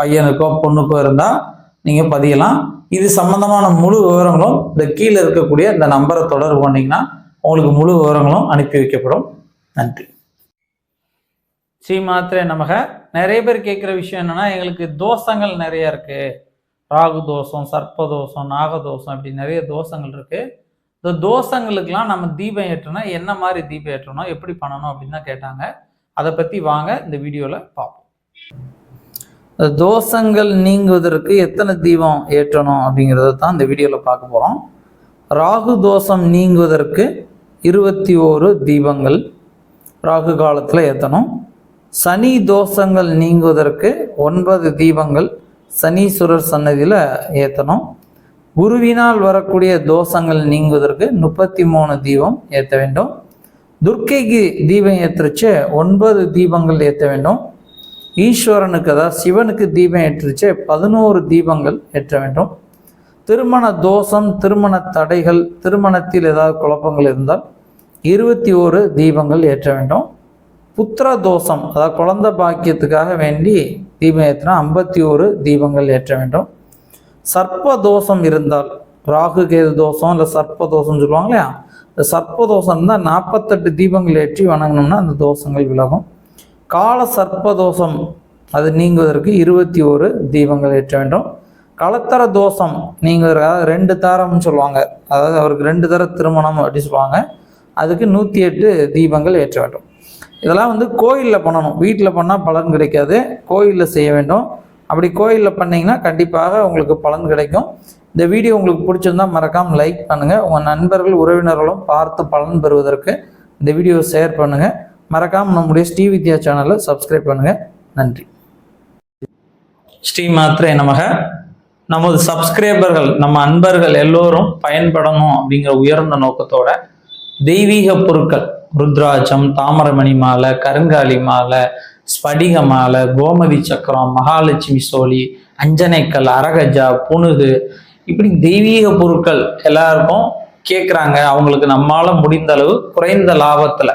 பையனுக்கோ பொண்ணுக்கோ இருந்தால் நீங்கள் பதியலாம். இது சம்பந்தமான முழு விவரங்களும் இந்த கீழே இருக்கக்கூடிய இந்த நம்பரை தொடர்பு பண்ணிங்கன்னா உங்களுக்கு முழு விவரங்களும் அனுப்பி வைக்கப்படும். நன்றி. ஸ்ரீ மாத்திரை நமக. நிறைய பேர் கேட்குற விஷயம் என்னென்னா எங்களுக்கு தோஷங்கள் நிறைய இருக்குது ராகு தோஷம் சர்ப்ப தோஷம் நாகதோஷம் இப்படி நிறைய தோஷங்கள் இருக்குது இந்த தோஷங்களுக்கெல்லாம் நம்ம தீபம் ஏற்றணும் என்ன மாதிரி தீபம் ஏற்றணும் எப்படி பண்ணணும் அப்படின்னு தான் கேட்டாங்க. அதை பற்றி வாங்க இந்த வீடியோவில் பார்ப்போம். தோஷங்கள் நீங்குவதற்கு எத்தனை தீபம் ஏற்றணும் அப்படிங்கிறத தான் இந்த வீடியோவில் பார்க்க போகிறோம் ராகு தோஷம் நீங்குவதற்கு இருபத்தி ஓரு தீபங்கள் ராகு காலத்தில் ஏற்றணும் சனி தோஷங்கள் நீங்குவதற்கு ஒன்பது தீபங்கள் சனீஸ்வரர் சன்னதியில் ஏற்றணும் குருவினால் வரக்கூடிய தோஷங்கள் நீங்குவதற்கு முப்பத்தி மூணு தீபம் ஏற்ற வேண்டும். துர்க்கைக்கு தீபம் ஏற்றுச்சு ஒன்பது தீபங்கள் ஏற்ற வேண்டும். ஈஸ்வரனுக்கு அதாவது சிவனுக்கு தீபம் ஏற்றுச்சு பதினோரு தீபங்கள் ஏற்ற வேண்டும். திருமண தோஷம் திருமண தடைகள் திருமணத்தில் ஏதாவது குழப்பங்கள் இருந்தால் இருபத்தி ஓரு தீபங்கள் ஏற்ற வேண்டும். புத்திர தோஷம் அதாவது குழந்தை பாக்கியத்துக்காக வேண்டி தீபம் ஏற்றினா ஐம்பத்தி ஓரு தீபங்கள் ஏற்ற வேண்டும். சர்ப்ப தோஷம் இருந்தால் ராகு கேது தோஷம் இல்லை சர்ப்ப தோஷம் சொல்லுவாங்க இல்லையா? இந்த சர்ப்ப தோஷம் இருந்தால் நாற்பத்தெட்டு தீபங்கள் ஏற்றி வணங்கினோம்னா அந்த தோஷங்கள் விலகும். கால சர்ப்பதோஷம் அது நீங்குவதற்கு இருபத்தி ஓரு தீபங்கள் ஏற்ற வேண்டும். கலத்தர தோஷம் நீங்குவதற்காக ரெண்டு தாரம்னு சொல்லுவாங்க. அதாவது அவருக்கு ரெண்டு தர திருமணம் அப்படின்னு சொல்லுவாங்க. அதுக்கு நூற்றி எட்டு தீபங்கள் ஏற்ற வேண்டும். இதெல்லாம் வந்து கோயிலில் பண்ணணும். வீட்டில் பண்ணால் பலன் கிடைக்காது. கோயிலில் செய்ய வேண்டும். அப்படி கோயிலில் பண்ணிங்கன்னா கண்டிப்பாக உங்களுக்கு பலன் கிடைக்கும். இந்த வீடியோ உங்களுக்கு பிடிச்சிருந்தா மறக்காமல் லைக் பண்ணுங்கள் உங்கள் நண்பர்கள் உறவினர்களும் பார்த்து பலன் பெறுவதற்கு இந்த வீடியோவை ஷேர் பண்ணுங்கள் மறக்காமல் நம்முடைய ஸ்ரீ வித்யா சேனலை சப்ஸ்கிரைப் பண்ணுங்கள் நன்றி. ஸ்ரீ மாத்திரை நமக. நமது சப்ஸ்கிரைபர்கள் நம்ம அன்பர்கள் எல்லோரும் பயன்படணும் அப்படிங்கிற உயர்ந்த நோக்கத்தோட தெய்வீக பொருட்கள் ருத்ராட்சம் தாமரமணி மாலை கருங்காலி மாலை ஸ்படிக மாலை கோமதி சக்கரம் மகாலட்சுமி சோழி அஞ்சனைக்கல் அரகஜா புனுகு இப்படி தெய்வீக பொருட்கள் எல்லாருக்கும் கேட்குறாங்க அவங்களுக்கு நம்மால முடிந்த அளவு குறைந்த லாபத்தில்.